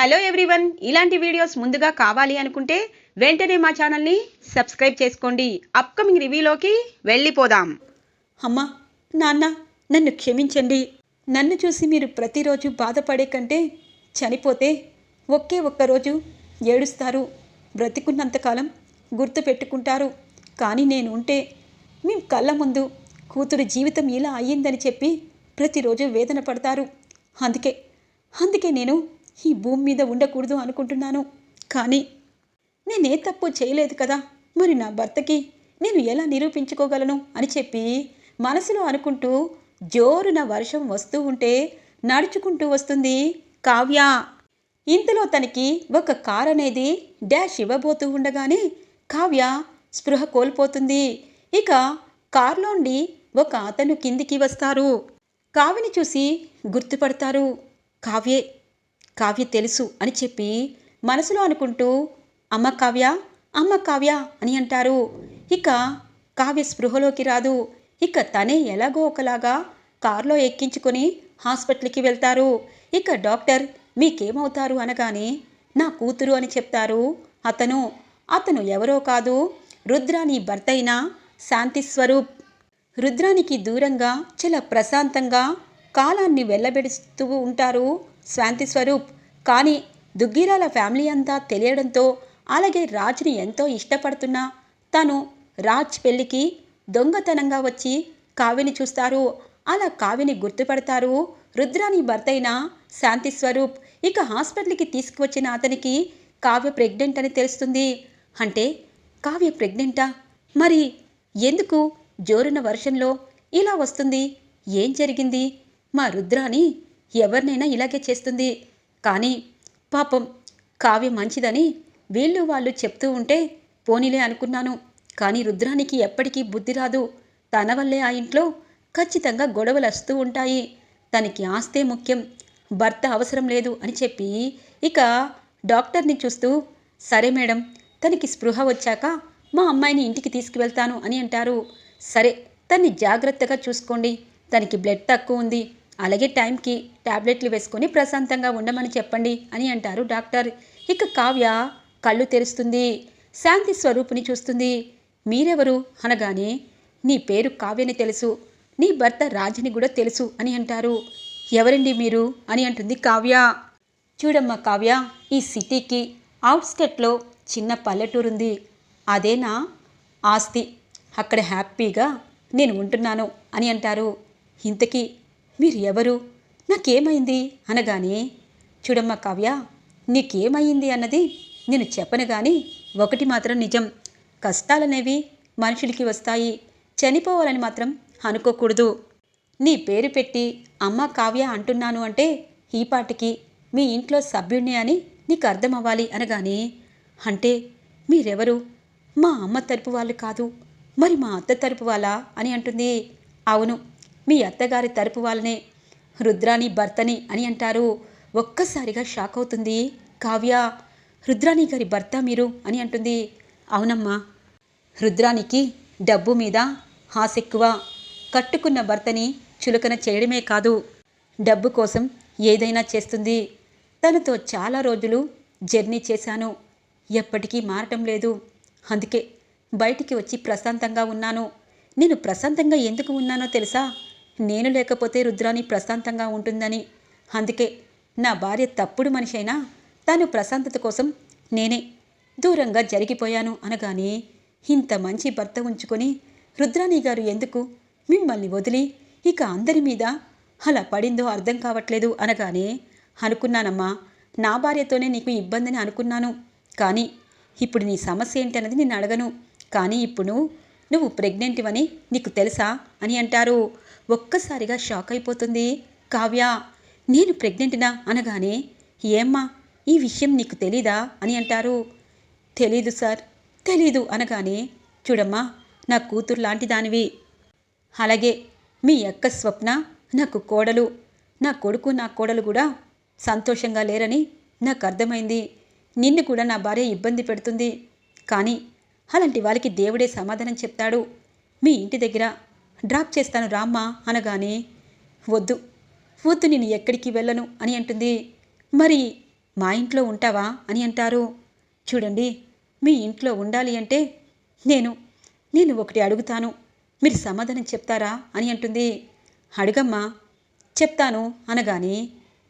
Hello everyone ఇలాంటి videos ముందుగా కావాలి అనుకుంటే వెంటనే మా ఛానల్ని సబ్స్క్రైబ్ చేసుకోండి. అప్కమింగ్ రివ్యూలోకి వెళ్ళిపోదాం. అమ్మా నాన్న నన్ను క్షమించండి. నన్ను చూసి మీరు ప్రతిరోజు బాధపడే కంటే చనిపోతే ఒకే ఒక్కరోజు ఏడుస్తారు. బ్రతికున్నంతకాలం గుర్తు పెట్టుకుంటారు. కానీ నేను ఉంటే మీ కళ్ళ ముందు కూతురు జీవితం ఇలా అయ్యిందని చెప్పి ప్రతిరోజు వేదన పడతారు. అందుకే అందుకే నేను ఈ భూమి మీద ఉండకూడదు అనుకుంటున్నాను. కానీ నేనే తప్పు చేయలేదు కదా. మరి నా భర్తకి నేను ఎలా నిరూపించుకోగలను అని చెప్పి మనసులో అనుకుంటూ జోరున వర్షం వస్తూ ఉంటే నడుచుకుంటూ వస్తుంది కావ్య. ఇంతలో తనకి ఒక కార్ అనేది డాష్ ఇవ్వబోతూ ఉండగానే కావ్య స్పృహ కోల్పోతుంది. ఇక కార్లోండి ఒక అతను కిందికి వస్తారు. కావ్యని చూసి గుర్తుపడతారు. కావ్యే కావ్య తెలుసు అని చెప్పి మనసులో అనుకుంటూ అమ్మ కావ్య అమ్మ కావ్య అని అంటారు. ఇక కావ్య స్పృహలోకి రాదు. ఇక తనే ఎలాగో ఒకలాగా కారులో ఎక్కించుకొని హాస్పిటల్కి వెళ్తారు. ఇక డాక్టర్ మీకేమవుతారు అనగానే నా కూతురు అని చెప్తారు. అతను అతను ఎవరో కాదు. రుద్రాని భర్త అయిన శాంతి స్వరూప్. రుద్రానికి దూరంగా చాలా ప్రశాంతంగా కాలాన్ని వెళ్ళబెడుస్తూ ఉంటారు. శాంతి స్వరూప్. కానీ దుగ్గిరాల ఫ్యామిలీ అంతా తెలియడంతో అలాగే రాజ్ని ఎంతో ఇష్టపడుతున్నా తను రాజ్ పెళ్ళికి దొంగతనంగా వచ్చి కావ్యని చూస్తారు. అలా కావ్యని గుర్తుపడతారు రుద్రాని భర్త అయిన శాంతి స్వరూప్. ఇక హాస్పిటల్కి తీసుకువచ్చిన అతనికి కావ్య ప్రెగ్నెంట్ అని తెలుస్తుంది. అంటే కావ్య ప్రెగ్నెంటా? మరి ఎందుకు? జోరున వర్షంలో ఇలా వస్తుంది? ఏం జరిగింది? మా రుద్రాని ఎవరినైనా ఇలాగే చేస్తుంది. కానీ పాపం కావ్య మంచిదని వీళ్ళు వాళ్ళు చెప్తూ ఉంటే పోనీలే అనుకున్నాను. కానీ రుద్రానికి ఎప్పటికీ బుద్ధి రాదు. తన వల్లే ఆ ఇంట్లో ఖచ్చితంగా గొడవలు వస్తూ ఉంటాయి. తనకి ఆస్తే ముఖ్యం. భర్త అవసరం లేదు అని చెప్పి ఇక డాక్టర్ని చూస్తూ సరే మేడం తనకి స్పృహ వచ్చాక మా అమ్మాయిని ఇంటికి తీసుకువెళ్తాను అని అంటారు. సరే తన్ని జాగ్రత్తగా చూసుకోండి. తనకి బ్లడ్ తక్కువ ఉంది. అలాగే టైంకి టాబ్లెట్లు వేసుకొని ప్రశాంతంగా ఉండమని చెప్పండి అని అంటారు డాక్టర్. ఇక కావ్య కళ్ళు తెరుస్తుంది శాంతి స్వరూపుని చూస్తుంది. మీరెవరు? అనగానే నీ పేరు కావ్యని తెలుసు నీ భర్త రాజుని కూడా తెలుసు అని అంటారు. ఎవరండి మీరు? అని అంటుంది కావ్య. చూడమ్మా కావ్య ఈ సిటీకి అవుట్స్కట్లో చిన్న పల్లెటూరుంది. అదేనా? ఆస్తి అక్కడ హ్యాపీగా నేను ఉంటున్నాను అని అంటారు. ఇంతకీ మీరు ఎవరు నాకేమైంది? అనగానే చూడమ్మా కావ్య నీకేమైంది అన్నది నేను చెప్పను కానీ ఒకటి మాత్రం నిజం. కష్టాలనేవి మనుషులకి వస్తాయి. చనిపోవాలని మాత్రం అనుకోకూడదు. నీ పేరు పెట్టి అమ్మ కావ్య అంటున్నాను అంటే ఈ పాటికి మీ ఇంట్లో సభ్యుణ్ణి అని నీకు అర్థం అవ్వాలి అనగానే అంటే మీరెవరు? మా అమ్మ తరపు వాళ్ళు కాదు. మరి మా అత్త తరపు వాళ్ళా అని అంటుంది. అవును మీ అత్తగారి తరపు వాళ్ళనే రుద్రాని భర్తని అని అంటారు. ఒక్కసారిగా షాక్ అవుతుంది. కావ్య రుద్రాని గారి భర్త మీరు అని అంటుంది. అవునమ్మా రుద్రానికి డబ్బు మీద ఆసెక్కువ ఎక్కువ కట్టుకున్న భర్తని చులకన చేయడమే కాదు. డబ్బు కోసం ఏదైనా చేస్తుంది. తనతో చాలా రోజులు జర్నీ చేశాను. ఎప్పటికీ మారటం లేదు. అందుకే బయటికి వచ్చి ప్రశాంతంగా ఉన్నాను. నేను ప్రశాంతంగా ఎందుకు ఉన్నానో తెలుసా? నేను లేకపోతే రుద్రాని ప్రశాంతంగా ఉంటుందని. అందుకే నా భార్య తప్పుడు మనిషి అయినా తాను ప్రశాంతత కోసం నేనే దూరంగా జరిగిపోయాను అనగానే ఇంత మంచి భర్త ఉంచుకొని రుద్రాణి గారు ఎందుకు మిమ్మల్ని వదిలి ఇక అందరి మీద అలా పడిందో అర్థం కావట్లేదు అనగానే అనుకున్నానమ్మా నా భార్యతోనే నీకు ఇబ్బందిని అనుకున్నాను. కానీ ఇప్పుడు నీ సమస్య ఏంటన్నది నేను అడగను. కానీ ఇప్పుడు నువ్వు ప్రెగ్నెంట్వని నీకు తెలుసా అని అంటారు. ఒక్కసారిగా షాక్ అయిపోతుంది కావ్య నేను ప్రెగ్నెంట్నా? అనగానే ఏమ్మా ఈ విషయం నీకు తెలీదా? అని అంటారు. తెలీదు సార్ తెలీదు అనగానే చూడమ్మా నా కూతురు లాంటి దానివి అలాగే మీ అక్క స్వప్న నాకు కోడలు నా కొడుకు నా కోడలు కూడా సంతోషంగా లేరని నాకు అర్థమైంది. నిన్ను కూడా నా భార్య ఇబ్బంది పెడుతుంది. కానీ అలాంటి వాళ్ళకి దేవుడే సమాధానం చెప్తాడు. మీ ఇంటి దగ్గర డ్రాప్ చేస్తాను రామ్మా అనగానే వద్దు వద్దు నేను ఎక్కడికి వెళ్ళను అని అంటుంది. మరి మా ఇంట్లో ఉంటావా? అని అంటారు. చూడండి మీ ఇంట్లో ఉండాలి అంటే నేను నేను ఒకటి అడుగుతాను. మీరు సమాధానం చెప్తారా? అని అంటుంది. అడుగమ్మా చెప్తాను అనగానే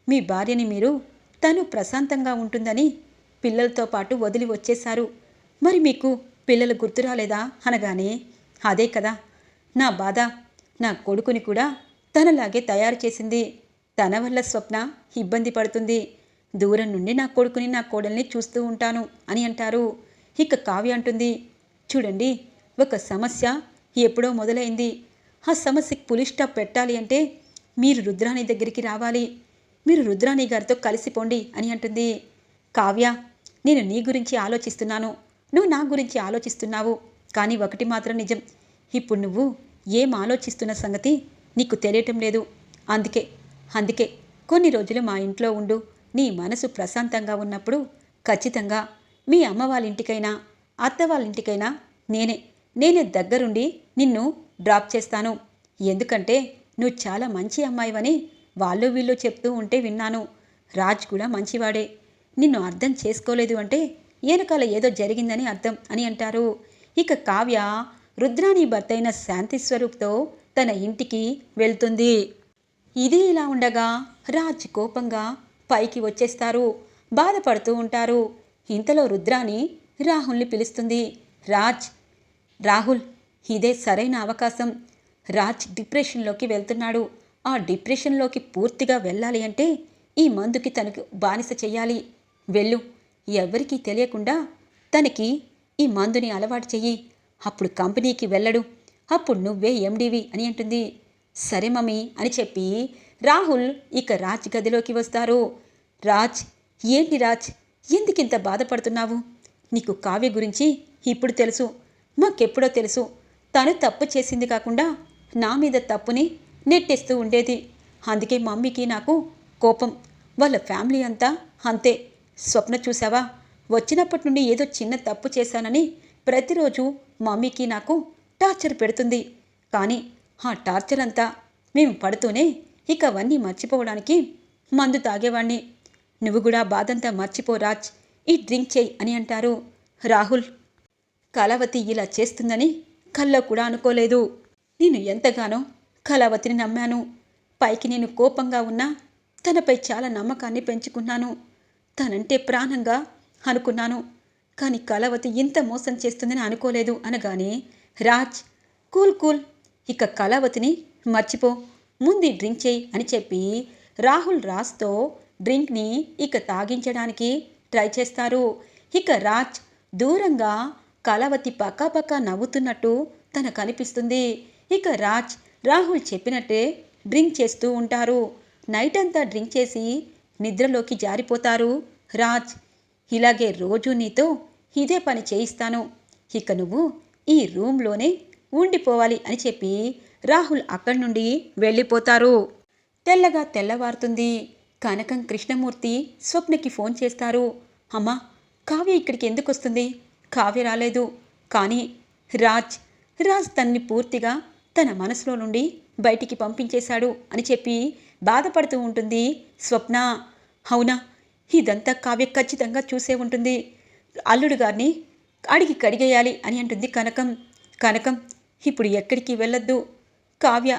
మీ భార్యని మీరు తను ప్రశాంతంగా ఉంటుందని పిల్లలతో పాటు వదిలి వచ్చేశారు. మరి మీకు పిల్లలు గుర్తు రాలేదా? అనగానే అదే కదా నా బాధ నా కొడుకుని కూడా తనలాగే తయారు చేసింది. తన వల్ల స్వప్న ఇబ్బంది పడుతుంది. దూరం నుండి నా కొడుకుని నా కోడల్ని చూస్తూ ఉంటాను అని అంటారు. ఇక కావ్య అంటుంది చూడండి ఒక సమస్య ఎప్పుడో మొదలైంది. ఆ సమస్యకి పులి స్టాప్ పెట్టాలి అంటే మీరు రుద్రాణి దగ్గరికి రావాలి. మీరు రుద్రాణి గారితో కలిసిపోండి అని అంటుంది. కావ్య నేను నీ గురించి ఆలోచిస్తున్నాను. నువ్వు నా గురించి ఆలోచిస్తున్నావు. కానీ ఒకటి మాత్రం నిజం. ఇప్పుడు నువ్వు ఏం ఆలోచిస్తున్న సంగతి నీకు తెలియటం లేదు. అందుకే అందుకే కొన్ని రోజులు మా ఇంట్లో ఉండు. నీ మనసు ప్రశాంతంగా ఉన్నప్పుడు ఖచ్చితంగా మీ అమ్మ వాళ్ళ ఇంటికైనా అత్త వాళ్ళ ఇంటికైనా నేనే నేనే దగ్గరుండి నిన్ను డ్రాప్ చేస్తాను. ఎందుకంటే నువ్వు చాలా మంచి అమ్మాయివని వాళ్ళు వీళ్ళు చెప్తూ ఉంటే విన్నాను. రాజ్ కూడా మంచివాడే. నిన్ను అర్థం చేసుకోలేదు అంటే వెనకాల ఏదో జరిగిందని అర్థం అని అంటారు. ఇక కావ్య రుద్రాణి భర్తైన శాంతి స్వరూప్తో తన ఇంటికి వెళ్తుంది. ఇది ఇలా ఉండగా రాజ్ కోపంగా పైకి వచ్చేస్తారు. బాధపడుతూ ఉంటారు. ఇంతలో రుద్రాణి రాహుల్ని పిలుస్తుంది. రాజ్ రాహుల్ ఇదే సరైన అవకాశం. రాజ్ డిప్రెషన్లోకి వెళ్తున్నాడు. ఆ డిప్రెషన్లోకి పూర్తిగా వెళ్ళాలి అంటే ఈ మందుకి తనకు బానిస చెయ్యాలి. వెళ్ళు ఎవరికీ తెలియకుండా తనకి ఈ మందుని అలవాటు చెయ్యి. అప్పుడు కంపెనీకి వెళ్ళడు. అప్పుడు నువ్వే ఎండివి అని అంటుంది. సరే మమ్మీ అని చెప్పి రాహుల్ ఇక రాజ్ గదిలోకి వస్తారు. రాజ్ ఏంటి రాజ్? ఎందుకింత బాధపడుతున్నావు? నీకు కావ్య గురించి ఇప్పుడు తెలుసు. మాకెప్పుడో తెలుసు. తను తప్పు చేసింది కాకుండా నా మీద తప్పుని నెట్టేస్తూ ఉండేది. అందుకే మమ్మీకి నాకు కోపం. వాళ్ళ ఫ్యామిలీ అంతా అంతే. స్వప్న చూసావా? వచ్చినప్పటి నుండి ఏదో చిన్న తప్పు చేశానని ప్రతిరోజు మమ్మీకి నాకు టార్చర్ పెడుతుంది. కానీ ఆ టార్చర్ అంతా మేము పడుతూనే ఇక అవన్నీ మర్చిపోవడానికి మందు తాగేవాణ్ణి. నువ్వు కూడా బాధంతా మర్చిపో రాజ్. ఈ డ్రింక్ చేయి అని అంటారు. రాహుల్ కళావతి ఇలా చేస్తుందని కల్లో కూడా అనుకోలేదు. నేను ఎంతగానో కళావతిని నమ్మాను. పైకి నేను కోపంగా ఉన్నా తనపై చాలా నమ్మకాన్ని పెంచుకున్నాను. తనంటే ప్రాణంగా అనుకున్నాను. కానీ కళావతి ఇంత మోసం చేస్తుందని అనుకోలేదు అనగానే రాజ్ కూల్ కూల్ ఇక కళావతిని మర్చిపో ముందు డ్రింక్ చేయి అని చెప్పి రాహుల్ రాజ్తో డ్రింక్ని ఇక తాగించడానికి ట్రై చేస్తారు. ఇక రాజ్ దూరంగా కళావతి పక్కాపక్క నవ్వుతున్నట్టు తనకు అనిపిస్తుంది. ఇక రాజ్ రాహుల్ చెప్పినట్టే డ్రింక్ చేస్తూ ఉంటారు. నైట్ అంతా డ్రింక్ చేసి నిద్రలోకి జారిపోతారు. రాజ్ ఇలాగే రోజు నీతో ఇదే పని చేయిస్తాను. ఇక నువ్వు ఈ రూమ్లోనే ఉండిపోవాలి అని చెప్పి రాహుల్ అక్కడి నుండి వెళ్ళిపోతారు. తెల్లగా తెల్లవారుతుంది. కనకం కృష్ణమూర్తి స్వప్నకి ఫోన్ చేస్తారు. అమ్మా కావ్య ఇక్కడికి ఎందుకు వస్తుంది? కావ్య రాలేదు. కానీ రాజ్ రాజ్ తన్ని పూర్తిగా తన మనసులో నుండి బయటికి పంపించేశాడు అని చెప్పి బాధపడుతూ ఉంటుంది స్వప్న. అవునా? ఇదంతా కావ్య ఖచ్చితంగా చూసే ఉంటుంది. అల్లుడు గారిని అడిగి కడిగేయాలి అని అంటుంది కనకం. కనకం ఇప్పుడు ఎక్కడికి వెళ్ళొద్దు? కావ్య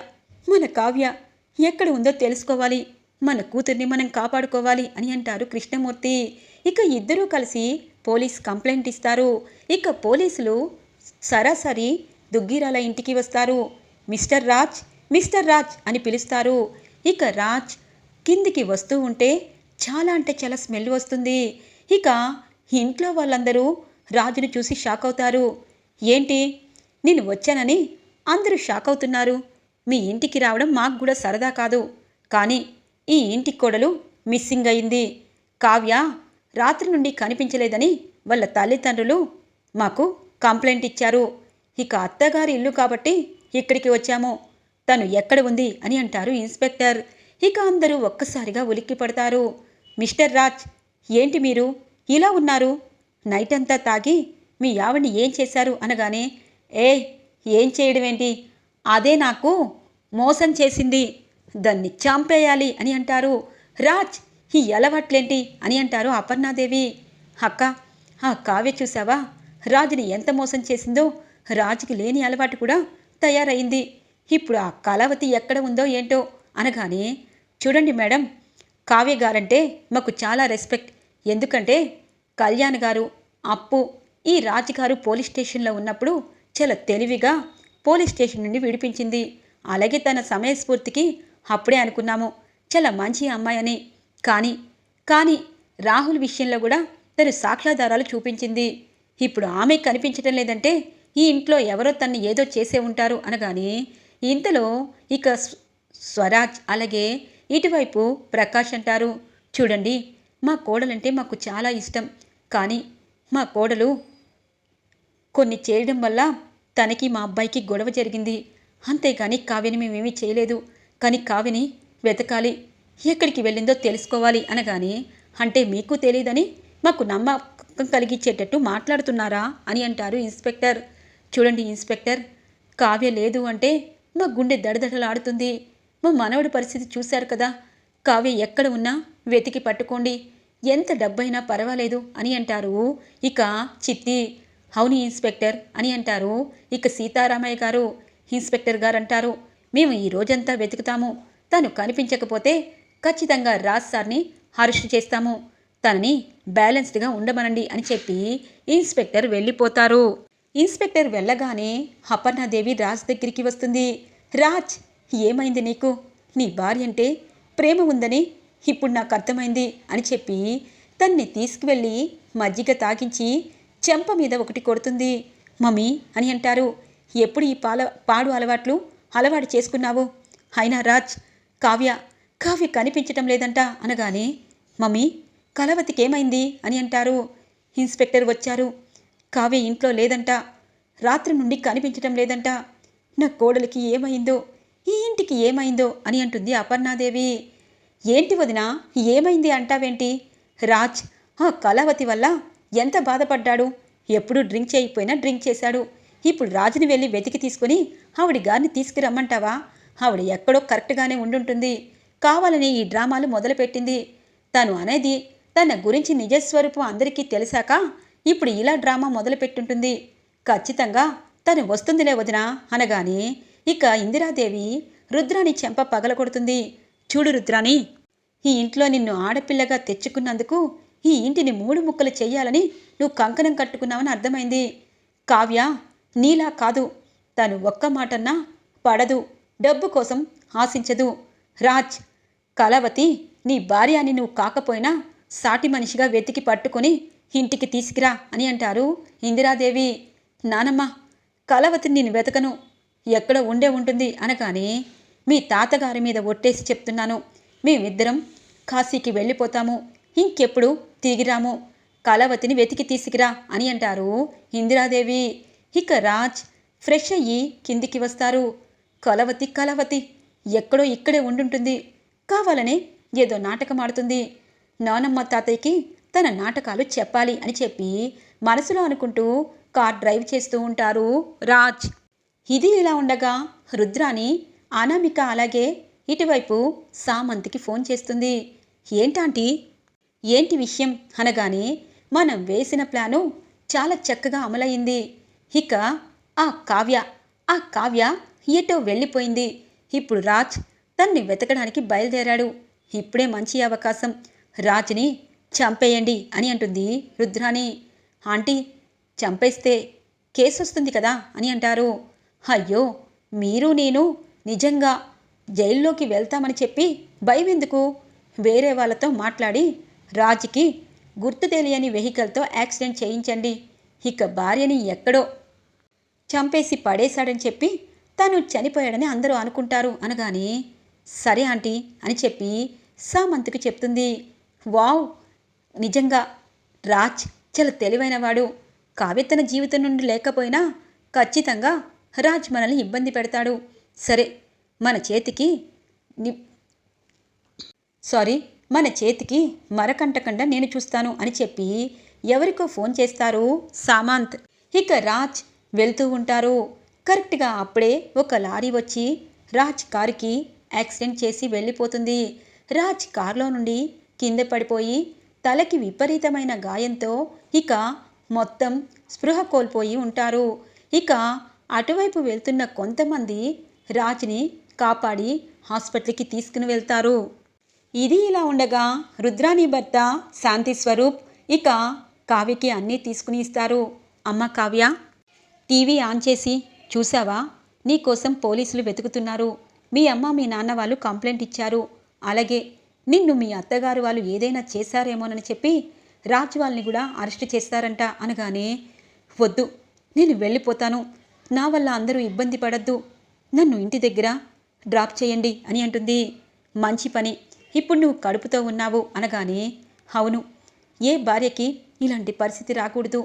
మన కావ్య ఎక్కడ ఉందో తెలుసుకోవాలి. మన కూతుర్ని మనం కాపాడుకోవాలి అని అంటారు కృష్ణమూర్తి. ఇక ఇద్దరూ కలిసి పోలీస్ కంప్లైంట్ ఇస్తారు. ఇక పోలీసులు సరాసరి దుగ్గిరాల ఇంటికి వస్తారు. మిస్టర్ రాజ్ మిస్టర్ రాజ్ అని పిలుస్తారు. ఇక రాజ్ కిందికి వస్తూ ఉంటే చాలా అంటే చాలా స్మెల్ వస్తుంది. ఇక ఇంట్లో వాళ్ళందరూ రాజును చూసి షాక్ అవుతారు ఏంటి? నేను వచ్చానని అందరూ షాక్ అవుతున్నారు మీ ఇంటికి రావడం మాకు కూడా సరదా కాదు. కానీ ఈ ఇంటి కోడలు మిస్సింగ్ అయింది. కావ్య రాత్రి నుండి కనిపించలేదని వాళ్ళ తల్లిదండ్రులు మాకు కంప్లైంట్ ఇచ్చారు. ఇక అత్తగారి ఇల్లు కాబట్టి ఇక్కడికి వచ్చాము. తను ఎక్కడ ఉంది అని అంటారు ఇన్స్పెక్టర్. ఇక అందరూ ఒక్కసారిగా ఉలిక్కి పడతారు మిస్టర్ రాజ్ ఏంటి మీరు? ఇలా ఉన్నారు? నైట్ అంతా తాగి మీ ఆవిడ్ని ఏం చేశారు అనగానే ఏ ఏం చేయడం ఏంటి అదే నాకు మోసం చేసింది. దాన్ని చంపేయాలి అని అంటారు. రాజ్ ఈ అలవాట్లేంటి? అని అంటారు అపర్ణాదేవి. అక్క ఆ కావ్య చూసావా రాజుని ఎంత మోసం చేసిందో రాజుకి లేని అలవాటు కూడా తయారైంది. ఇప్పుడు ఆ కళావతి ఎక్కడ ఉందో ఏంటో అనగానే చూడండి మేడం కావ్య గారంటే మాకు చాలా రెస్పెక్ట్. ఎందుకంటే కళ్యాణ్ గారు అప్పు ఈ రాజుగారు పోలీస్ స్టేషన్లో ఉన్నప్పుడు చాలా తెలివిగా పోలీస్ స్టేషన్ నుండి విడిపించింది. అలాగే తన సమయస్ఫూర్తికి అప్పుడే అనుకున్నాము. చాలా మంచి అమ్మాయి అని కానీ కానీ రాహుల్ విషయంలో కూడా తను సాక్ష్యాధారాలు చూపించింది. ఇప్పుడు ఆమె కనిపించడం లేదంటే ఈ ఇంట్లో ఎవరో తన్ని ఏదో చేసే ఉంటారు అనగానే ఇంతలో ఇక స్వరాజ్ అలాగే ఇటువైపు ప్రకాష్ అంటారు. చూడండి మా కోడలంటే మాకు చాలా ఇష్టం. కానీ మా కోడలు కొన్ని చేయడం వల్ల తనకి మా అబ్బాయికి గొడవ జరిగింది. అంతేగాని కావ్యని మేమేమీ చేయలేదు. కానీ కావ్యని వెతకాలి. ఎక్కడికి వెళ్ళిందో తెలుసుకోవాలి అనగానే అంటే మీకు తెలియదని మాకు నమ్మకం కలిగించేటట్టు మాట్లాడుతున్నారా అని అంటారు ఇన్స్పెక్టర్. చూడండి ఇన్స్పెక్టర్ కావ్య లేదు అంటే మా గుండె దడదడలాడుతుంది. మా మనవడి పరిస్థితి చూశారు కదా. కావ్య ఎక్కడ ఉన్నా వెతికి పట్టుకోండి. ఎంత డబ్బైనా పర్వాలేదు అని అంటారు. ఇక చిత్తి హౌని ఇన్స్పెక్టర్ అని అంటారు. ఇక సీతారామయ్య గారు ఇన్స్పెక్టర్ గారు అంటారు మేము ఈ రోజంతా వెతుకుతాము. తను కనిపించకపోతే ఖచ్చితంగా రాజ్ సార్ని అరెస్ట్ చేస్తాము. తనని బ్యాలెన్స్డ్గా ఉండమనండి అని చెప్పి ఇన్స్పెక్టర్ వెళ్ళిపోతారు. ఇన్స్పెక్టర్ వెళ్ళగానే అపర్ణాదేవి రాజ్ దగ్గరికి వస్తుంది. రాజ్ ఏమైంది నీకు? నీ భార్య అంటే ప్రేమ ఉందని ఇప్పుడు నాకు అర్థమైంది అని చెప్పి తన్ని తీసుకువెళ్ళి మజ్జిగ తాగించి చెంప మీద ఒకటి కొడుతుంది. మమ్మీ అని అంటారు. ఎప్పుడు ఈ పాల పాడు అలవాట్లు అలవాటు చేసుకున్నావు? అయినా రాజ్ కావ్య కావ్య కనిపించటం లేదంట అనగానే మమ్మీ కలవతికి ఏమైంది అని అంటారు. ఇన్స్పెక్టర్ వచ్చారు. కావ్య ఇంట్లో లేదంట. రాత్రి నుండి కనిపించటం లేదంట. నా కోడలికి ఏమైందో ఈ ఇంటికి ఏమైందో అని అంటుంది అపర్ణాదేవి. ఏంటి వదినా ఏమైంది అంటావేంటి? రాజ్ ఆ కళావతి వల్ల ఎంత బాధపడ్డాడు? ఎప్పుడు డ్రింక్ చేయకపోయినా డ్రింక్ చేశాడు. ఇప్పుడు రాజుని వెళ్ళి వెతికి తీసుకుని ఆవిడ గారిని తీసుకురమ్మంటావా? ఆవిడ ఎక్కడో కరెక్ట్గానే ఉండుంటుంది. కావాలని ఈ డ్రామాలు మొదలుపెట్టింది. తను అనేది తన గురించి నిజస్వరూపం అందరికీ తెలిసాక ఇప్పుడు ఇలా డ్రామా మొదలుపెట్టుంటుంది. ఖచ్చితంగా తను వస్తుందిలే వదినా అనగానే ఇక ఇందిరాదేవి రుద్రాని చెంప పగలగొడుతుంది. చూడు రుద్రాని ఈ ఇంట్లో నిన్ను ఆడపిల్లగా తెచ్చుకున్నందుకు ఈ ఇంటిని మూడు ముక్కలు చేయాలని నువ్వు కంకణం కట్టుకున్నావని అర్థమైంది. కావ్య నీలా కాదు. తను ఒక్క మాటన్నా పడదు. డబ్బు కోసం ఆశించదు. రాజ్ కళావతి నీ భార్య అని నువ్వు కాకపోయినా సాటి మనిషిగా వెతికి పట్టుకొని ఇంటికి తీసుకురా అని అంటారు ఇందిరాదేవి. నానమ్మ కళావతిని నేను వెతకను. ఎక్కడ ఉండే ఉంటుంది అనగానే మీ తాతగారి మీద ఒట్టేసి చెప్తున్నాను. మేమిద్దరం కాశీకి వెళ్ళిపోతాము. ఇంకెప్పుడు తిరిగిరాము కళావతిని వెతికి తీసుకురా అని అంటారు ఇందిరాదేవి. ఇక రాజ్ ఫ్రెష్ అయ్యి కిందికి వస్తారు. కలవతి కలవతి ఎక్కడో ఇక్కడే ఉండుంటుంది. కావాలనే ఏదో నాటకం ఆడుతుంది. నానమ్మ తాతయ్యకి తన నాటకాలు చెప్పాలి అని చెప్పి మనసులో అనుకుంటూ కార్ డ్రైవ్ చేస్తూ ఉంటారు రాజ్. ఇది ఇలా ఉండగా రుద్రాని అనామిక అలాగే ఇటువైపు సామంత్కి ఫోన్ చేస్తుంది. ఏంటాంటీ ఏంటి విషయం? అనగానే మనం వేసిన ప్లాను చాలా చక్కగా అమలయింది ఇక ఆ కావ్య ఆ కావ్య ఎటో వెళ్ళిపోయింది. ఇప్పుడు రాజ్ తన్ని వెతకడానికి బయలుదేరాడు. ఇప్పుడే మంచి అవకాశం. రాజ్ని చంపేయండి అని అంటుంది రుద్రాని ఆంటీ చంపేస్తే కేసు వస్తుంది కదా అని అంటారు. అయ్యో మీరు నేను నిజంగా జైల్లోకి వెళ్తామని చెప్పి భయం ఎందుకు వేరే వాళ్ళతో మాట్లాడి రాజుకి గుర్తు తెలియని వెహికల్తో యాక్సిడెంట్ చేయించండి. ఇక భార్యని ఎక్కడో చంపేసి పడేశాడని చెప్పి తను చనిపోయాడని అందరూ అనుకుంటారు అనగానే సరే ఆంటీ అని చెప్పి సామంత్కి చెప్తుంది. వావ్! నిజంగా రాజ్ చాలా తెలివైనవాడు కావ్య తన జీవితం నుండి లేకపోయినా ఖచ్చితంగా రాజ్ మనల్ని ఇబ్బంది పెడతాడు. సరే మన చేతికి ని సారీ మన చేతికి మరకంటకుండా నేను చూస్తాను అని చెప్పి ఎవరికో ఫోన్ చేస్తారు సామంత్. ఇక రాజ్ వెళ్తూ ఉంటారు. కరెక్ట్గా అప్పుడే ఒక లారీ వచ్చి రాజ్ కారుకి యాక్సిడెంట్ చేసి వెళ్ళిపోతుంది. రాజ్ కారులో నుండి కింద పడిపోయి తలకి విపరీతమైన గాయంతో ఇక మొత్తం స్పృహ కోల్పోయి ఉంటారు. ఇక అటువైపు వెళ్తున్న కొంతమంది రాజ్ని కాపాడి హాస్పిటల్కి తీసుకుని వెళ్తారు. ఇది ఇలా ఉండగా రుద్రాని భర్త శాంతి స్వరూప్ ఇక కావ్యకి అన్నీ తీసుకుని ఇస్తారు. అమ్మ కావ్య టీవీ ఆన్ చేసి చూసావా నీకోసం పోలీసులు వెతుకుతున్నారు. మీ అమ్మ మీ నాన్న వాళ్ళు కంప్లైంట్ ఇచ్చారు. అలాగే నిన్ను మీ అత్తగారు వాళ్ళు ఏదైనా చేశారేమోనని చెప్పి రాజు వాళ్ళని కూడా అరెస్ట్ చేస్తారంట అనగానే వద్దు నేను వెళ్ళిపోతాను. నా వల్ల అందరూ ఇబ్బంది పడద్దు. నన్ను ఇంటి దగ్గర డ్రాప్ చేయండి అని అంటుంది. మంచి పని. ఇప్పుడు నువ్వు కడుపుతో ఉన్నావు అనగానే అవును ఏ భార్యకి ఇలాంటి పరిస్థితి రాకూడదు.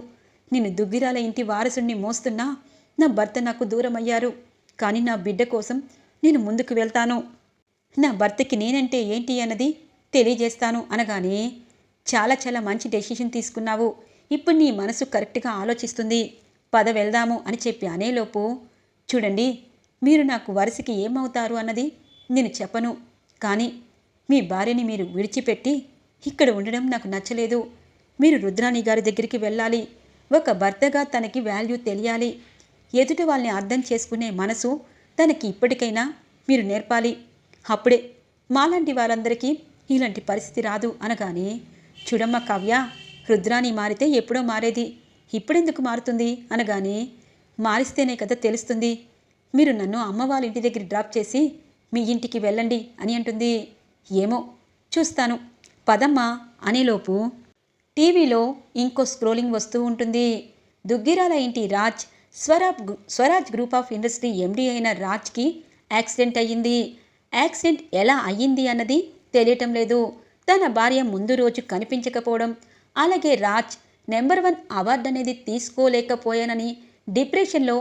నేను దుగ్గిరాల ఇంటి వారసుణ్ణి మోస్తున్నా నా భర్త నాకు దూరం అయ్యారు కానీ నా బిడ్డ కోసం నేను ముందుకు వెళ్తాను. నా భర్తకి నేనంటే ఏంటి అన్నది తెలియజేస్తాను అనగానే చాలా చాలా మంచి డెసిషన్ తీసుకున్నావు. ఇప్పుడు నీ మనసు కరెక్ట్గా ఆలోచిస్తుంది. పద వెళ్దాము అని చెప్పి అనేలోపు చూడండి మీరు నాకు వరుసకి ఏమవుతారు అన్నది నేను చెప్పను. కానీ మీ భార్యని మీరు విడిచిపెట్టి ఇక్కడ ఉండడం నాకు నచ్చలేదు. మీరు రుద్రాణి గారి దగ్గరికి వెళ్ళాలి. ఒక భర్తగా తనకి వాల్యూ తెలియాలి. ఎదుటి వాళ్ళని అర్థం చేసుకునే మనసు తనకి ఇప్పటికైనా మీరు నేర్పాలి. అప్పుడే మాలాంటి వాళ్ళందరికీ ఇలాంటి పరిస్థితి రాదు అనగానే చూడమ్మ కావ్య రుద్రాణి మారితే ఎప్పుడో మారేది. ఇప్పుడెందుకు మారుతుంది? అనగానే మారిస్తేనే కదా తెలుస్తుంది. మీరు నన్ను అమ్మ వాళ్ళ ఇంటి దగ్గర డ్రాప్ చేసి మీ ఇంటికి వెళ్ళండి అని అంటుంది. ఏమో చూస్తాను. పదమ్మా అనేలోపు టీవీలో ఇంకో స్క్రోలింగ్ వస్తూ ఉంటుంది. దుగ్గిరాల ఇంటి Raj Swaraj Swaraj group of industry MD అయిన రాజ్కి యాక్సిడెంట్ అయ్యింది. యాక్సిడెంట్ ఎలా అయ్యింది అన్నది తెలియటం లేదు. తన భార్య ముందు రోజు కనిపించకపోవడం అలాగే రాజ్ నెంబర్ వన్ అవార్డు అనేది తీసుకోలేకపోయానని డిప్రెషన్లో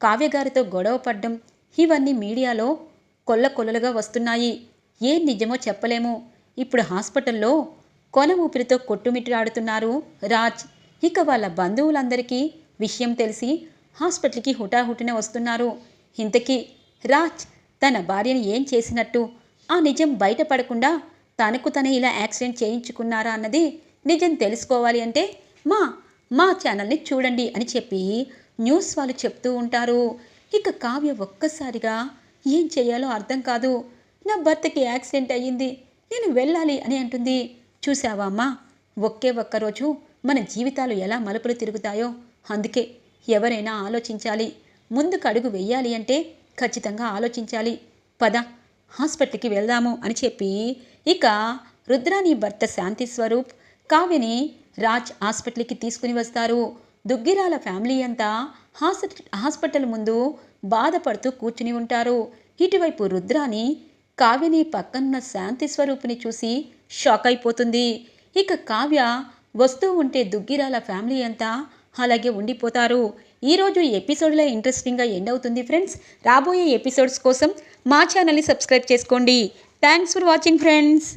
కావ్యగారితో గొడవ పడ్డం ఇవన్నీ మీడియాలో కొల్ల కొల్లలుగా వస్తున్నాయి. ఏం నిజమో చెప్పలేము. ఇప్పుడు హాస్పిటల్లో కొన ఊపిరితో కొట్టుమిట్టాడుతున్నారు రాజ్. ఇక వాళ్ళ బంధువులందరికీ విషయం తెలిసి హాస్పిటల్కి హుటాహుటిన వస్తున్నారు. ఇంతకీ రాజ్ తన భార్యని ఏం చేసినట్టు? ఆ నిజం బయటపడకుండా తనకు తనే ఇలా యాక్సిడెంట్ చేయించుకున్నారా అన్నది నిజం తెలుసుకోవాలి అంటే మా మా ఛానల్ని చూడండి అని చెప్పి న్యూస్ వాళ్ళు చెప్తూ ఉంటారు. ఇక కావ్య ఒక్కసారిగా ఏం చేయాలో అర్థం కాదు. నా భర్తకి యాక్సిడెంట్ అయ్యింది. నేను వెళ్ళాలి అని అంటుంది. చూసావా అమ్మా? ఒకే ఒక్క రోజు మన జీవితాలు ఎలా మలుపులు తిరుగుతాయో. అందుకే ఎవరైనా ఆలోచించాలి. ముందుకు అడుగు వెయ్యాలి అంటే ఖచ్చితంగా ఆలోచించాలి. పద హాస్పిటల్కి వెళ్దాము అని చెప్పి ఇక రుద్రాని భర్త శాంతి స్వరూప్ కావ్యని రాజ్ హాస్పిటల్కి తీసుకుని వస్తారు. దుగ్గిరాల ఫ్యామిలీ అంతా హాస్పిటల్ హాస్పిటల్ ముందు బాధపడుతూ కూర్చుని ఉంటారు. ఇటువైపు రుద్రాని కావ్యని పక్కనున్న శాంతి స్వరూపుని చూసి షాక్ అయిపోతుంది. ఇక కావ్య వస్తూ ఉంటే దుగ్గిరాల ఫ్యామిలీ అంతా అలాగే ఉండిపోతారు. ఈరోజు ఎపిసోడ్లో ఇంట్రెస్టింగ్గా ఎండ్ అవుతుంది ఫ్రెండ్స్. రాబోయే ఎపిసోడ్స్ కోసం మా ఛానల్ని సబ్స్క్రైబ్ చేసుకోండి. Thanks for watching friends.